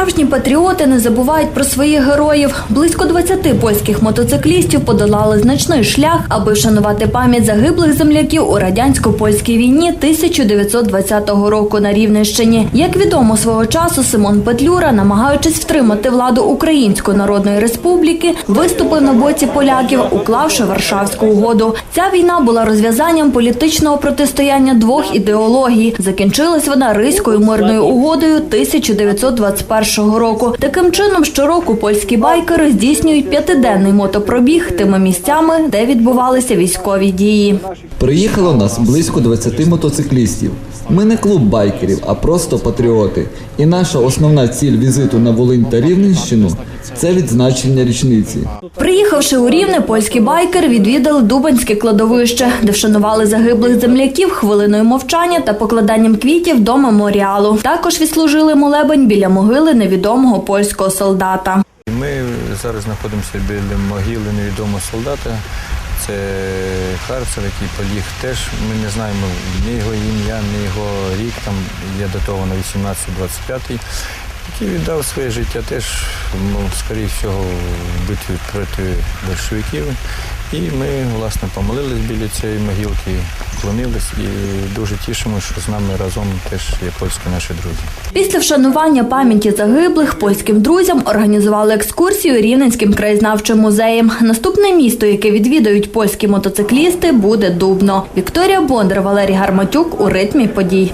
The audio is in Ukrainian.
Справжні патріоти не забувають про своїх героїв. Близько 20 польських мотоциклістів подолали значний шлях, аби вшанувати пам'ять загиблих земляків у радянсько-польській війні 1920 року на Рівненщині. Як відомо свого часу, Симон Петлюра, намагаючись втримати владу Української Народної Республіки, виступив на боці поляків, уклавши Варшавську угоду. Ця війна була розв'язанням політичного протистояння двох ідеологій. Закінчилась вона Ризькою мирною угодою 1921 року. Таким чином, щороку польські байкери здійснюють п'ятиденний мотопробіг тими місцями, де відбувалися військові дії. Приїхало нас близько 20 мотоциклістів. Ми не клуб байкерів, а просто патріоти. І наша основна ціль візиту на Волинь та Рівненщину це відзначення річниці. Приїхавши у Рівне, польські байкери відвідали Дубанське кладовище, де вшанували загиблих земляків хвилиною мовчання та покладанням квітів до меморіалу. Також відслужили молебень біля могили невідомого польського солдата. Ми зараз знаходимося біля могили невідомого солдата. Це Харцер, який поліг теж. Ми не знаємо ні його ім'я, ні його рік. Там є датовано на 18-25, який віддав своє життя теж, ну, скоріше всього, в битві проти большевиків. І ми, власне, помолились біля цієї могилки, вклонились і дуже тішимо, що з нами разом теж є польські наші друзі. Після вшанування пам'яті загиблих польським друзям організували екскурсію Рівненським краєзнавчим музеєм. Наступне місто, яке відвідають польські мотоциклісти, буде Дубно. Вікторія Бондар, Валерій Гарматюк у ритмі подій.